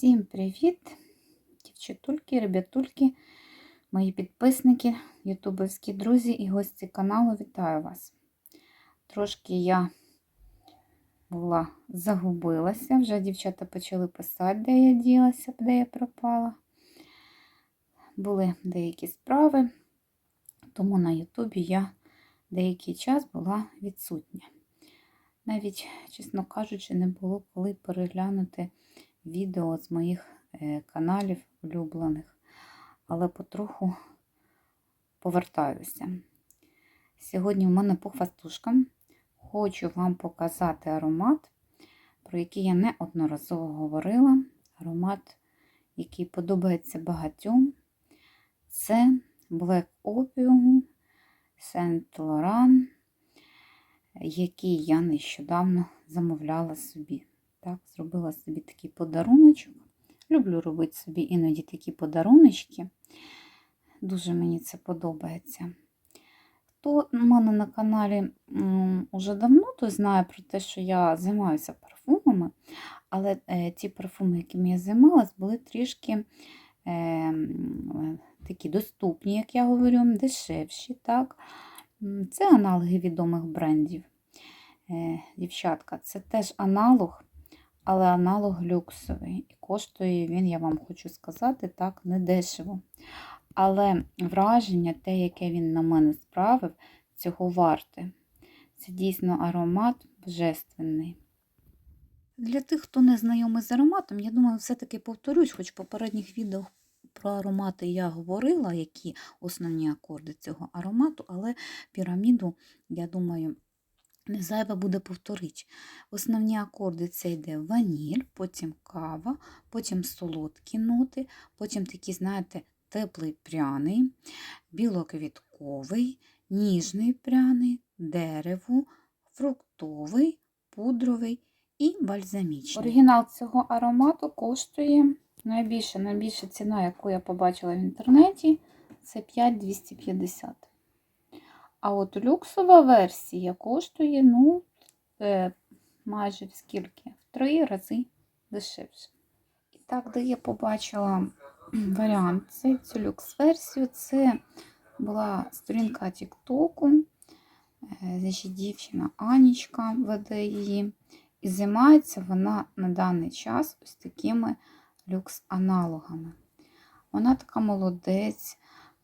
Всім привіт, дівчатульки, ребятульки, мої підписники, ютубовські друзі і гості каналу. Вітаю вас. Трошки я була загубилася, вже дівчата почали писати, де я ділася, де я пропала. Були деякі справи, тому на Ютубі я деякий час була відсутня. Навіть, чесно кажучи, не було коли переглянути відео з моїх е, каналів улюблених, але потроху повертаюся. Сьогодні в мене по хвастушкам хочу вам показати аромат, про який я неодноразово говорила. Аромат, який подобається багатьом. Це Black Opium Saint Laurent, який я нещодавно замовляла собі. Так, Зробила собі такий подаруночок. Люблю робити собі іноді такі подаруночки. Дуже мені це подобається. Хто в мене на каналі уже давно, той знає про те, що я займаюся парфумами, але е, ті парфуми, якими я займалась, були трішки е, такі доступні, як я говорю, дешевші. Так? Це аналоги відомих брендів. Е, Дівчатка, це теж аналог але аналог люксовий. І коштує він, я вам хочу сказати, так, недешево. Але враження, те, яке він на мене справив, цього варте. Це дійсно аромат божественний. Для тих, хто не знайомий з ароматом, я думаю, все-таки повторюсь, хоч в попередніх відео про аромати я говорила, які основні акорди цього аромату, але піраміду, я думаю, не зайве буде повторити. Основні акорди це йде ваніль, потім кава, потім солодкі ноти, потім такі, знаєте, теплий пряний, білоквітковий, ніжний пряний, дерево, фруктовий, пудровий і бальзамічний. Оригінал цього аромату коштує найбільша, найбільша ціна, яку я побачила в інтернеті, це 5250. А от люксова версія коштує, ну, е, майже в скільки? В три рази дешевше. І так, де я побачила варіант цей, цю люкс-версію, це була сторінка Тіктоку. Е, значить, дівчина Анічка веде її. І займається вона на даний час ось такими люкс-аналогами. Вона така молодець.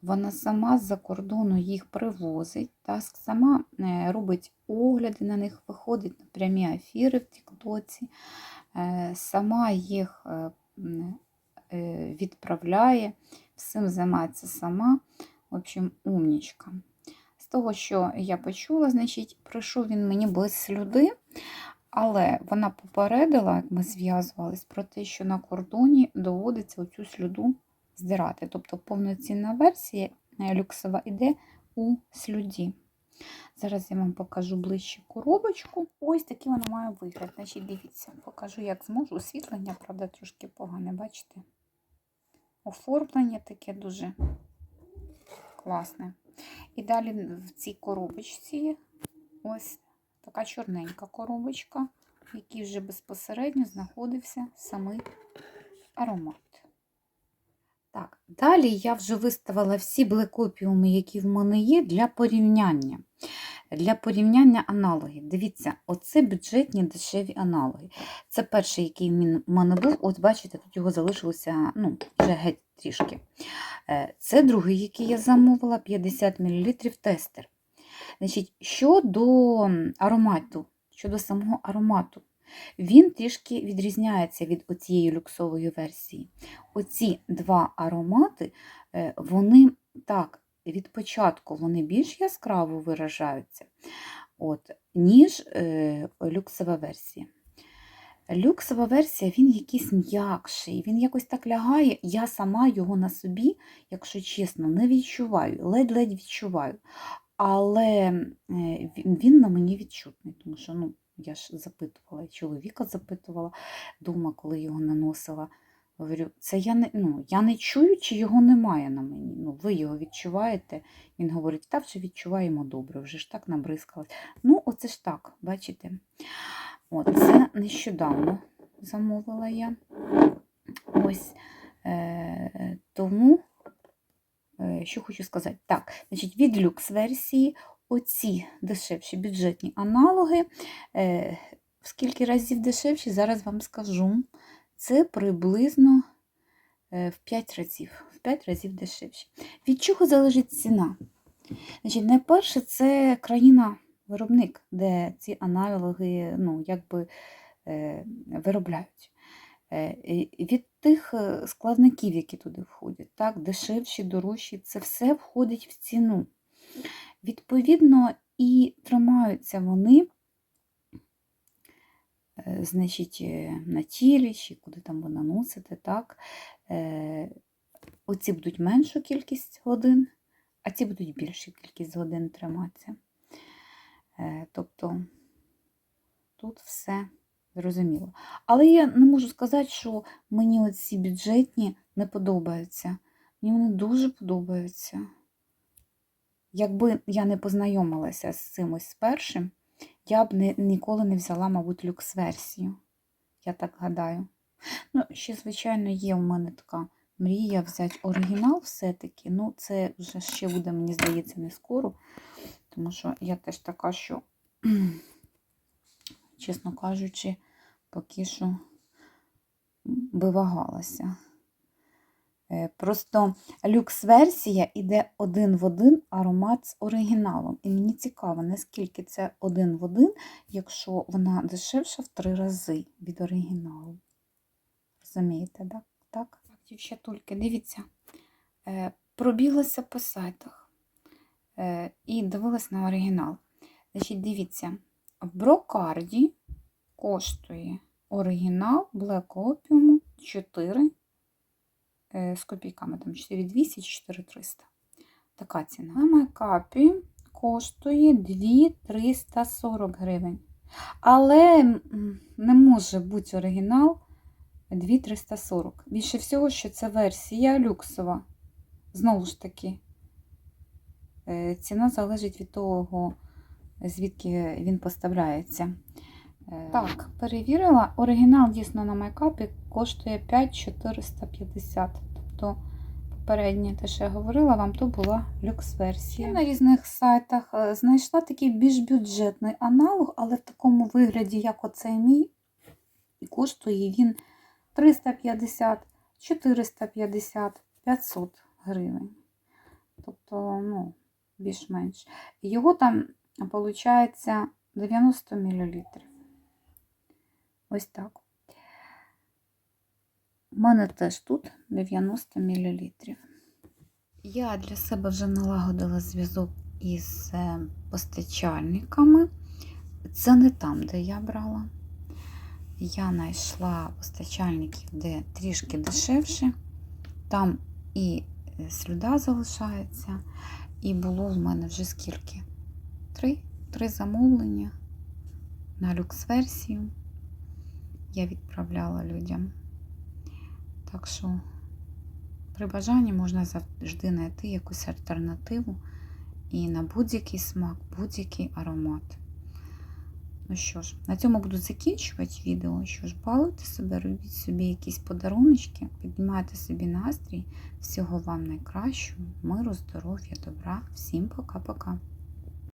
Вона сама з-за кордону їх привозить, та сама е, робить огляди на них, виходить на прямі ефіри в Тіктоці, е, сама їх е, відправляє, всім займається сама. В общем, умнічка. З того, що я почула, значить, прийшов він мені без слюди, але вона попередила, як ми зв'язувались, про те, що на кордоні доводиться оцю слюду здирати. Тобто повноцінна версія люксова йде у слюді. Зараз я вам покажу ближче коробочку. Ось такий вона має вигляд. Значить, Дивіться, покажу, як зможу. Освітлення, правда, трошки погане, бачите? Оформлення таке дуже класне. І далі в цій коробочці ось така чорненька коробочка, в якій вже безпосередньо знаходився самий аромат. Так, Далі я вже виставила всі блекопіуми, які в мене є, для порівняння. Для порівняння аналогів. Дивіться, оце бюджетні дешеві аналоги. Це перший, який в мене був. Ось, бачите, тут його залишилося ну, вже геть трішки. Е, це другий, який я замовила, 50 мл тестер. Значить, Щодо аромату, щодо самого аромату, він трішки відрізняється від оцієї люксової версії. Оці два аромати, е, вони так, від початку вони більш яскраво виражаються, от, ніж е, люксова версія. Люксова версія, він якийсь м'якший, він якось так лягає. Я сама його на собі, якщо чесно, не відчуваю, ледь-ледь відчуваю. Але е, він на мені відчутний, тому що ну, я ж запитувала, чоловіка запитувала дома, коли його наносила. Говорю, це я не ну, я не чую, чи його немає на мені. Ну, Ви його відчуваєте. Він говорить, так вже відчуваємо добре, вже ж так набризкалась. Ну, оце ж так, бачите? От, Це нещодавно замовила я. Ось е, тому, е, що хочу сказати. Так, значить, від люкс версії оці дешевші бюджетні аналоги. Е, в скільки разів дешевші, зараз вам скажу. Це приблизно е, в 5 разів. В 5 разів дешевші. Від чого залежить ціна? Значить, найперше, це країна-виробник, де ці аналоги ну, якби, е, виробляють. Від тих складників, які туди входять, так, дешевші, дорожчі, це все входить в ціну. Відповідно, і тримаються вони е, значить, е, на тілі, чи куди там ви наносите, так. Е, Оці будуть меншу кількість годин, а ці будуть більшу кількість годин триматися. Тобто тут все зрозуміло. Але я не можу сказати, що мені оці бюджетні не подобаються. Мені вони дуже подобаються. Якби я не познайомилася з цим першим, я б не, ніколи не взяла, мабуть, люкс-версію. Я так гадаю. Ну, ще, звичайно, є у мене така мрія взяти оригінал все-таки. Ну, це вже ще буде, мені здається, не скоро. Тому що я теж така, що, чесно кажучи, поки що би вагалася. Е, Просто люкс-версія іде один в один аромат з оригіналом. І мені цікаво, наскільки це один в один, якщо вона дешевша в три рази від оригіналу. Розумієте, так? Так, так дівчатульки, дивіться, е, пробіглася по сайтах е, і дивилась на оригінал. Значить, дивіться, в брокарді коштує оригінал Black Opium 4 е, з копійками, там 4200 4300. Така ціна. На майкапі коштує 2340 гривень. Але не може бути оригінал 2340. Більше всього, що це версія люксова. Знову ж таки, е, ціна залежить від того, звідки він поставляється. Е, Так, перевірила. Оригінал дійсно на майкапі коштує 5450. Тобто, попереднє те, що я говорила, вам то була люкс-версія. Я на різних сайтах е, знайшла такий більш бюджетний аналог, але в такому вигляді, як оцей мій, і коштує він 350, 450, 500 гривень. Тобто, ну, більш-менш. Його там, виходить, 90 мл. Ось так. У мене теж тут 90 мл. Я для себе вже налагодила зв'язок із е, постачальниками. Це не там, де я брала. Я знайшла постачальників, де трішки дешевше. Там і е, слюда залишається, і було в мене вже скільки? Три, Три замовлення на люкс-версію я відправляла людям. Так що, при бажанні можна завжди знайти якусь альтернативу і на будь-який смак, будь-який аромат. Ну що ж, на цьому буду закінчувати відео. Що ж, балуйте себе, робіть собі якісь подаруночки, піднімайте собі настрій. Всього вам найкращого, миру, здоров'я, добра. Всім пока-пока.